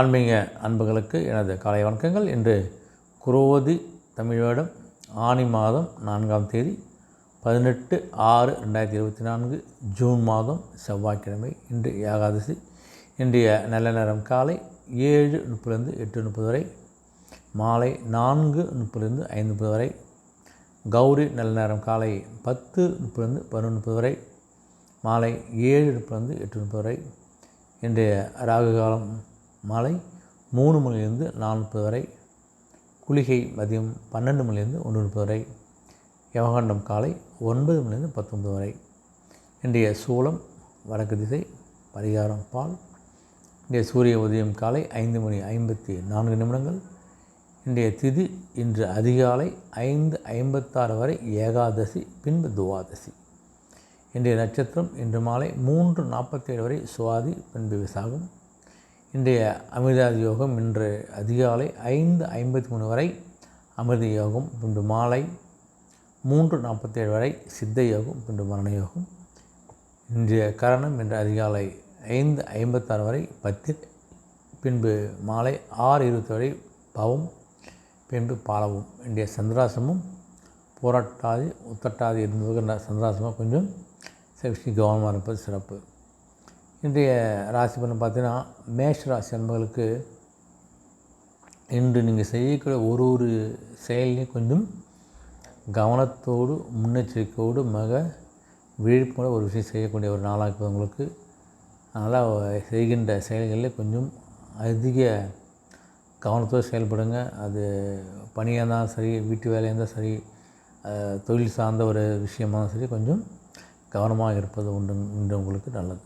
ஆன்மீக அன்புகளுக்கு எனது காலை வணக்கங்கள். இன்று குரோதி தமிழ் ஆணி ஆனி மாதம் நான்காம் தேதி பதினெட்டு ஆறு ரெண்டாயிரத்தி இருபத்தி நான்கு ஜூன் மாதம் செவ்வாய்க்கிழமை இன்று ஏகாதசி. இன்றைய நல்ல நேரம் காலை ஏழு முப்பதுலேருந்து எட்டு முப்பது வரை மாலை நான்கு முப்பதுலேருந்து ஐந்து முப்பது வரை கௌரி நல்ல நேரம் காலை பத்து முப்பதுலேருந்து பதினொன்று முப்பது வரை மாலை ஏழு முப்பதுலேருந்து எட்டு முப்பது வரை. இன்றைய ராகு காலம் மாலை மூணு மணிலேருந்து நாலு முப்பது வரை குளிகை மதியம் பன்னெண்டு மணிலிருந்து ஒன்று முப்பது வரை யவகாண்டம் காலை ஒன்பது மணிலிருந்து பத்தொன்பது வரை. இன்றைய சூலம் வடக்கு திசை பரிகாரம் பால். இன்றைய சூரிய உதயம் காலை ஐந்து மணி ஐம்பத்தி நான்கு நிமிடங்கள். இன்றைய திதி இன்று அதிகாலை ஐந்து ஐம்பத்தாறு வரை ஏகாதசி பின்பு துவாதசி. இன்றைய நட்சத்திரம் இன்று மாலை மூன்று நாற்பத்தேழு வரை சுவாதி பின்பு விசாகம். இன்றைய அமிர்தாதி யோகம் இன்று அதிகாலை ஐந்து ஐம்பத்தி மூணு வரை அமிர்த யோகம் பின்பு மாலை மூன்று நாற்பத்தேழு வரை சித்த யோகம் பின்பு மரண யோகம். இன்றைய கரணம் இன்று அதிகாலை ஐந்து ஐம்பத்தாறு வரை பத்து பின்பு மாலை ஆறு இருபத்தி வரை பவம் பின்பு பாலவும். இன்றைய சந்திராசமும் போராட்டாதி உத்தட்டாதி இருந்த சந்திராசமாக கொஞ்சம் சில கவனமாக இருப்பது சிறப்பு. இன்றைய ராசி பலன் பார்த்தீங்கன்னா மேஷ ராசி அன்பர்களுக்கு இன்று நீங்கள் செய்யக்கூடிய ஒரு ஒரு செயலையும் கொஞ்சம் கவனத்தோடு முன்னெச்சரிக்கையோடு மிக விழிப்புணர்வு ஒரு விஷயம் செய்யக்கூடிய ஒரு நாளாக உங்களுக்கு. அதனால் செய்கின்ற செயல்களில் கொஞ்சம் அதிக கவனத்தோடு செயல்படுங்க. அது பணியாக இருந்தாலும் சரி வீட்டு வேலையாக இருந்தாலும் சரி தொழில் சார்ந்த ஒரு விஷயமாக இருந்தாலும் சரி கொஞ்சம் கவனமாக இருப்பது உண்டு உண்டு உங்களுக்கு நல்லது.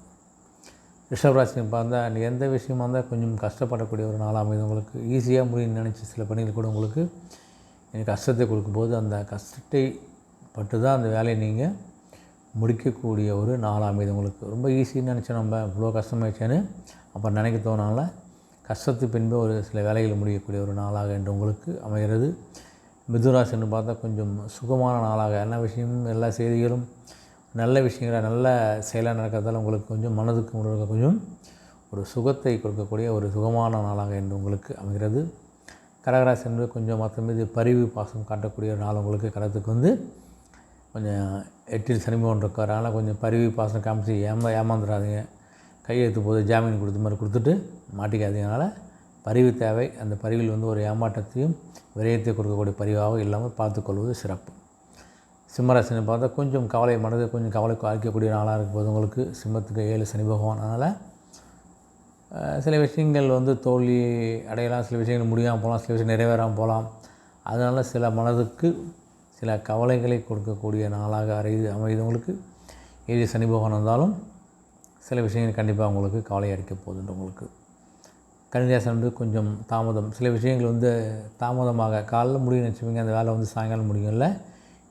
ரிஷபராசி பார்த்தா எந்த விஷயமா இருந்தால் கொஞ்சம் கஷ்டப்படக்கூடிய ஒரு நாளாக அமைது உங்களுக்கு. ஈஸியாக முடியும்னு நினச்சி சில பணிகள் கூட உங்களுக்கு எனக்கு கஷ்டத்தை கொடுக்கும்போது அந்த கஷ்டத்தை பட்டு தான் அந்த வேலையை நீங்கள் முடிக்கக்கூடிய ஒரு நாளாக அமைது உங்களுக்கு. ரொம்ப ஈஸின்னு நினச்சா நம்ம. இவ்வளோ கஷ்டமாயிடுச்சேன்னு அப்போ நினைக்க தோணால கஷ்டத்து பின்பு ஒரு சில வேலைகள் முடியக்கூடிய ஒரு நாளாக என்று உங்களுக்கு அமைகிறது. மிதுராசின்னு பார்த்தா கொஞ்சம் சுகமான நாளாக. எல்லா விஷயமும் எல்லா செய்திகளும் நல்ல விஷயங்களை நல்ல செயலாக நடக்கிறதால உங்களுக்கு கொஞ்சம் மனதுக்கு உங்களுக்கு கொஞ்சம் ஒரு சுகத்தை கொடுக்கக்கூடிய ஒரு சுகமான நாளாக என்று உங்களுக்கு அமைகிறது. கடகராசி என்பது கொஞ்சம் மற்ற மீது பரிவு பாசம் காட்டக்கூடிய ஒரு நாள் உங்களுக்கு கடத்துக்கு வந்து கொஞ்சம் எட்டில் சனிமோன் இருக்கார். அதனால் கொஞ்சம் பரிவு பாசம் காமிச்சு ஏமா ஏமாந்துடாதீங்க. கையெழுத்து போது ஜாமீன் கொடுத்த மாதிரி கொடுத்துட்டு மாட்டிக்காதீங்கனால பரிவு தேவை. அந்த பரிவில் வந்து ஒரு ஏமாற்றத்தையும் விரயத்தை கொடுக்கக்கூடிய பரிவாக இல்லாமல் பார்த்துக்கொள்வது சிறப்பு. சிம்மராசினை பார்த்தா கொஞ்சம் கவலை மனதை கொஞ்சம் கவலை அழிக்கக்கூடிய நாளாக இருக்கும் போது உங்களுக்கு. சிம்மத்துக்கு ஏழு சனி பகவான். அதனால் சில விஷயங்கள் வந்து தோல்வி அடையலாம் சில விஷயங்கள் முடியாமல் போகலாம் சில விஷயம் நிறைவேறாமல் போகலாம். அதனால் சில மனதுக்கு சில கவலைகளை கொடுக்கக்கூடிய நாளாக அறிது அமைதவங்களுக்கு ஏழு சனி பகவான் வந்தாலும் சில விஷயங்கள் கண்டிப்பாக உங்களுக்கு கவலை அடிக்க போகுதுன்ற உங்களுக்கு. கணிதாசன் வந்து கொஞ்சம் தாமதம். சில விஷயங்கள் வந்து தாமதமாக காலைல முடியும் வச்சுப்பீங்க அந்த வேலை வந்து சாயங்காலம் முடியும்ல.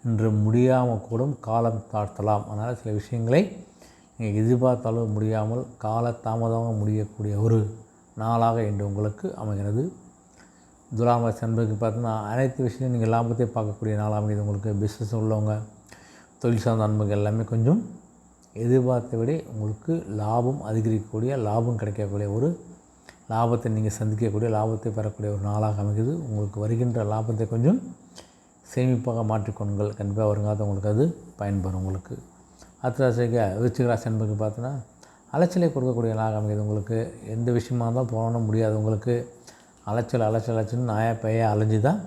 என்று முடியாமல் கூட காலம் தாழ்த்தலாம். அதனால் சில விஷயங்களை நீங்கள் எதிர்பார்த்தாலும் முடியாமல் கால தாமதமாக முடியக்கூடிய ஒரு நாளாக இன்று உங்களுக்கு அமைகிறது. துலாமஸ் என்பதுக்கு பார்த்தீங்கன்னா அனைத்து விஷயம் நீங்கள் லாபத்தை பார்க்கக்கூடிய நாளாக அமைகிறது. உங்களுக்கு பிஸ்னஸ் உள்ளவங்க தொழில் சார்ந்த அன்புகள் எல்லாமே கொஞ்சம் எதிர்பார்த்த விட உங்களுக்கு லாபம் அதிகரிக்கக்கூடிய லாபம் கிடைக்கக்கூடிய ஒரு லாபத்தை நீங்கள் சந்திக்கக்கூடிய லாபத்தை பெறக்கூடிய ஒரு நாளாக அமைகிறது. உங்களுக்கு வருகின்ற லாபத்தை கொஞ்சம் சேமிப்பாக மாற்றிக்கொள்ளுங்கள். கண்டிப்பாக வருங்காத உங்களுக்கு அது பயன்பெறும் உங்களுக்கு. அத்திராசிக விருச்சிகராசி என்பது பார்த்தோன்னா அலைச்சலை கொடுக்கக்கூடிய நாளாக அமைகிறது உங்களுக்கு. எந்த விஷயமா இருந்தாலும் போகணும் முடியாது உங்களுக்கு. அலைச்சல் அலைச்சல் அலைச்சல் நாயாக பைய அலைஞ்சு தான்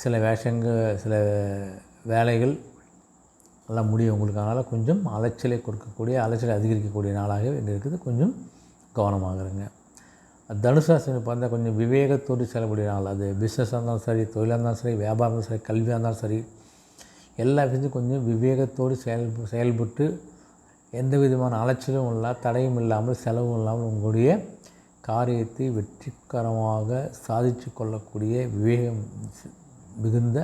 சில வேஷங்கள் சில வேலைகள் எல்லாம் முடியும் உங்களுக்கு. அதனால் கொஞ்சம் அலைச்சலை கொடுக்கக்கூடிய அலைச்சலை அதிகரிக்கக்கூடிய நாளாகவே இருக்குது. கொஞ்சம் கவனமாக இருங்க. தனுசாசனம் பார்த்தா கொஞ்சம் விவேகத்தோடு செயல்படிய நாள் அது பிஸ்னஸாக இருந்தாலும் சரி தொழிலாக இருந்தாலும் சரி வியாபாரம் இருந்தாலும் சரி கல்வியாக இருந்தாலும் சரி எல்லா விஷயத்தையும் கொஞ்சம் விவேகத்தோடு செயல் செயல்பட்டு எந்த விதமான அலைச்சலும் இல்லை தடையும் இல்லாமல் செலவும் இல்லாமல் உங்களுடைய காரியத்தை வெற்றிகரமாக சாதித்து கொள்ளக்கூடிய விவேகம் மிகுந்த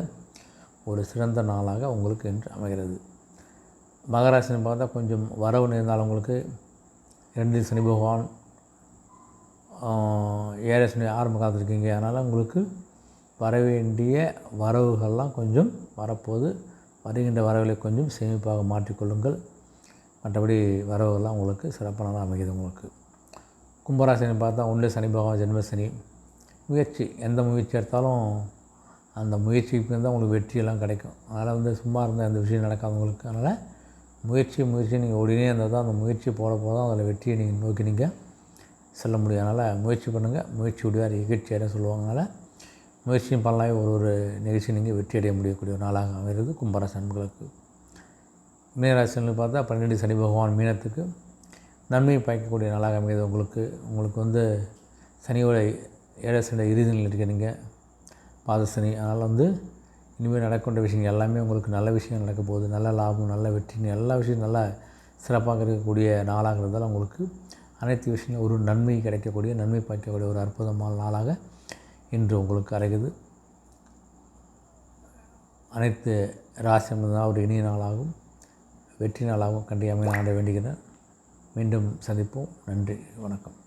ஒரு சிறந்த நாளாக உங்களுக்கு என்று அமைகிறது. மகராசினை பார்த்தா கொஞ்சம் வரவு நேர்ந்தால் உங்களுக்கு ரெண்டு சனி பகவான் ஏழை ஆரம்ப காலத்துருக்கீங்க அதனால் உங்களுக்கு வர வேண்டிய வரவுகள்லாம் கொஞ்சம் வரப்போது வருகின்ற வரவுகளை கொஞ்சம் சேமிப்பாக மாற்றிக்கொள்ளுங்கள். மற்றபடி வரவுகள்லாம் உங்களுக்கு சிறப்பானதாக அமைகிறது உங்களுக்கு. கும்பராசினி பார்த்தா ஒன்றில் சனி பகவான் ஜென்மசனி முயற்சி எந்த முயற்சி எடுத்தாலும் அந்த முயற்சிக்கு தான் உங்களுக்கு வெற்றியெல்லாம் கிடைக்கும். அதனால் வந்து சும்மா இருந்தால் அந்த விஷயம் நடக்காதவங்களுக்கு அதனால் முயற்சி முயற்சி நீங்கள் உடனே இருந்தால் தான் அந்த முயற்சி போட போட தான் அதில் வெற்றியை நீங்கள் நோக்கி நீங்கள் செல்ல முடியாதனால முயற்சி பண்ணுங்கள் முயற்சி விடுவார் இகழ்ச்சி அடைய முயற்சியும் பண்ணலாமே. ஒரு ஒரு நிகழ்ச்சி நீங்கள் வெற்றி அடைய முடியக்கூடிய ஒரு நாளாக அமைகிறது. கும்பராசி அன்புகளுக்கு. மீனராசின்னு பார்த்தா பன்னெண்டு சனி பகவான் மீனத்துக்கு நன்மையை பயக்கக்கூடிய நாளாக அமைகிறது உங்களுக்கு. உங்களுக்கு வந்து சனியோட ஏழை சண்டை நிலையில் இருக்கிறீங்க பாதசனி அதனால் வந்து இனிமேல் நடக்கின்ற விஷயங்கள் எல்லாமே உங்களுக்கு நல்ல விஷயம் நடக்க போகுது. நல்ல லாபம் நல்ல வெற்றி எல்லா விஷயம் நல்லா சிறப்பாக இருக்கக்கூடிய நாளாக இருந்தால் உங்களுக்கு அனைத்து விஷயங்களும் ஒரு நன்மை கிடைக்கக்கூடிய நன்மை பார்க்கக்கூடிய ஒரு அற்புதமான நாளாக இன்று உங்களுக்கு அறைகுது அனைத்து ராசியம் ஒரு இனிய நாளாகவும் வெற்றி நாளாகவும் கண்டிப்பாக ஆட வேண்டுகிறேன் மீண்டும் சந்திப்போம். நன்றி. வணக்கம்.